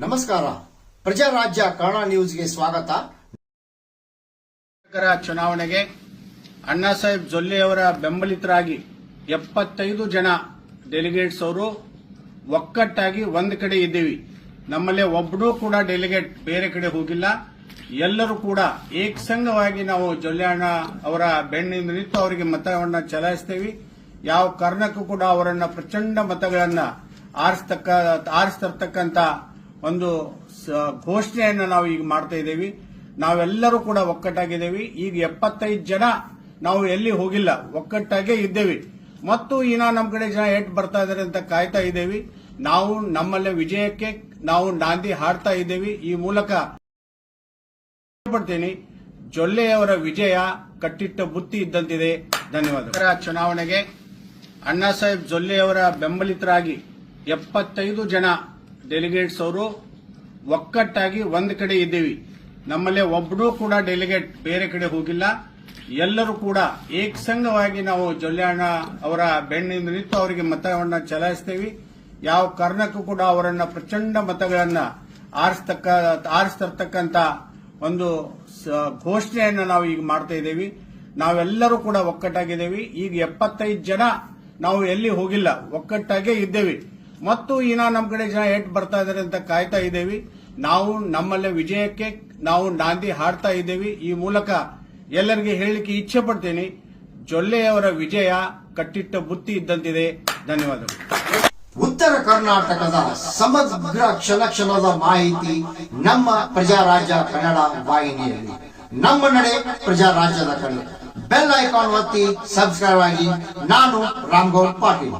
ನಮಸ್ಕಾರ. ಪ್ರಜಾರಾಜ್ಯ ಕನ್ನಡ ನ್ಯೂಸ್ಗೆ ಸ್ವಾಗತ. ಚುನಾವಣೆಗೆ ಜೊಲ್ಲೆ ಅವರ ಬೆಂಬಲಿತರಾಗಿ ಎಪ್ಪತ್ತೈದು ಜನ ಡೆಲಿಗೇಟ್ಸ್ ಅವರು ಒಕ್ಕಟ್ಟಾಗಿ ಒಂದು ಕಡೆ ಇದ್ದೀವಿ. ನಮ್ಮಲ್ಲಿ ಒಬ್ಬರು ಕೂಡ ಡೆಲಿಗೇಟ್ ಬೇರೆ ಕಡೆ ಹೋಗಿಲ್ಲ. ಎಲ್ಲರೂ ಕೂಡ ಏಕಸಂಗವಾಗಿ ನಾವು ಜೊಲ್ಲೆ ಅಣ್ಣ ಅವರ ಬೆಣ್ಣಿಂದ ನಿಂತು ಅವರಿಗೆ ಮತವನ್ನು ಚಲಾಯಿಸ್ತೇವೆ. ಯಾವ ಕಾರಣಕ್ಕೂ ಕೂಡ ಅವರನ್ನ ಪ್ರಚಂಡ ಮತಗಳನ್ನ ಆರಿಸ್ತಕ್ಕ ಆರಿಸ್ತರ್ತಕ್ಕಂತ ಒಂದು ಘೋಷಣೆಯನ್ನು ನಾವು ಈಗ ಮಾಡ್ತಾ ಇದ್ದೀವಿ. ನಾವೆಲ್ಲರೂ ಕೂಡ ಒಕ್ಕಟ್ಟಾಗಿದ್ದೇವೆ. ಈಗ ಎಪ್ಪತ್ತೈದು ಜನ ನಾವು ಎಲ್ಲಿ ಹೋಗಿಲ್ಲ, ಒಕ್ಕಟ್ಟಾಗೇ ಇದ್ದೇವೆ. ಮತ್ತು ಇನ್ನ ನಮ್ಮ ಕಡೆ ಜನ ಎಟ್ ಬರ್ತಾ ಇದಾರೆ ಅಂತ ಕಾಯ್ತಾ ಇದ್ದೇವೆ. ನಾವು ನಮ್ಮಲ್ಲೇ ವಿಜಯಕ್ಕೆ ನಾವು ನಾಂದಿ ಹಾಡ್ತಾ ಇದ್ದೇವೆ. ಈ ಮೂಲಕ ಪಡ್ತೀನಿ ಜೊಲ್ಲೆಯವರ ವಿಜಯ ಕಟ್ಟಿಟ್ಟ ಬುತ್ತಿ ಇದ್ದಂತಿದೆ. ಧನ್ಯವಾದ ಚುನಾವಣೆಗೆ ಅಣ್ಣಾ ಸಾಹೇಬ್ ಜೊಲ್ಲೆಯವರ ಬೆಂಬಲಿತರಾಗಿ ಎಪ್ಪತ್ತೈದು ಜನ ಡೆಲಿಗೇಟ್ಸ್ ಅವರು ಒಕ್ಕಟ್ಟಾಗಿ ಒಂದ್ ಕಡೆ ಇದ್ದೀವಿ. ನಮ್ಮಲ್ಲೇ ಒಬ್ಬರೂ ಕೂಡ ಡೆಲಿಗೇಟ್ ಬೇರೆ ಕಡೆ ಹೋಗಿಲ್ಲ. ಎಲ್ಲರೂ ಕೂಡ ಏಕಸಂಗವಾಗಿ ನಾವು ಜೊಲ್ಯಾಣ ಅವರ ಬೆನ್ನಿಂದ ನಿಂತು ಅವರಿಗೆ ಮತವನ್ನ ಚಲಾಯಿಸ್ತೇವೆ. ಯಾವ ಕಾರಣಕ್ಕೂ ಕೂಡ ಅವರನ್ನ ಪ್ರಚಂಡ ಮತಗಳನ್ನ ಆರಿಸ್ತಕ್ಕ, ಆರಿಸ್ತರ್ತಕ್ಕಂತ ಒಂದು ಘೋಷಣೆಯನ್ನ ನಾವು ಈಗ ಮಾಡ್ತಾ ಇದ್ದೇವೆ. ನಾವೆಲ್ಲರೂ ಕೂಡ ಒಕ್ಕಟ್ಟಾಗಿದ್ದೇವೆ. ಈಗ ಎಪ್ಪತ್ತೈದು ಜನ ನಾವು ಎಲ್ಲಿ ಹೋಗಿಲ್ಲ. ಒಕ್ಕಟ್ಟಾಗೇ ಇದ್ದೇವೆ. ಮತ್ತು ಇನ್ನ ನಮ್ಮ ಕಡೆ ಜನ ಏಟ್ ಬರ್ತಾ ಇದಾರೆ ಅಂತ ಕಾಯ್ತಾ ಇದ್ದೇವೆ ನಾವು ನಮ್ಮಲ್ಲೇ ವಿಜಯಕ್ಕೆ ನಾವು ನಾಂದಿ ಹಾಡ್ತಾ ಇದ್ದೇವೆ ಈ ಮೂಲಕ ಎಲ್ಲರಿಗೆ ಹೇಳಲಿಕ್ಕೆ ಇಚ್ಛೆ ಪಡ್ತೀನಿ. ಜೊಲ್ಲೆಯವರ ವಿಜಯ ಕಟ್ಟಿಟ್ಟ ಬುತ್ತಿ ಇದ್ದಂತಿದೆ. ಧನ್ಯವಾದಗಳು. ಉತ್ತರ ಕರ್ನಾಟಕದ ಸಮಗ್ರ ಕ್ಷಣ ಕ್ಷಣದ ಮಾಹಿತಿ ನಮ್ಮ ಪ್ರಜಾರಾಜ್ಯ ಕನ್ನಡ ವಾಹಿನಿಯಲ್ಲಿ. ನಮ್ಮ ನಡೆ ಪ್ರಜಾರಾಜ್ಯದ ಕನ್ನಡ ಬೆಲ್ ಐಕಾನ್ ಒತ್ತಿ ಸಬ್ಸ್ಕ್ರೈಬ್ ಆಗಿ ನಾನು ರಾಮ್ಗೌಡ್ ಪಾಟೀಲ್.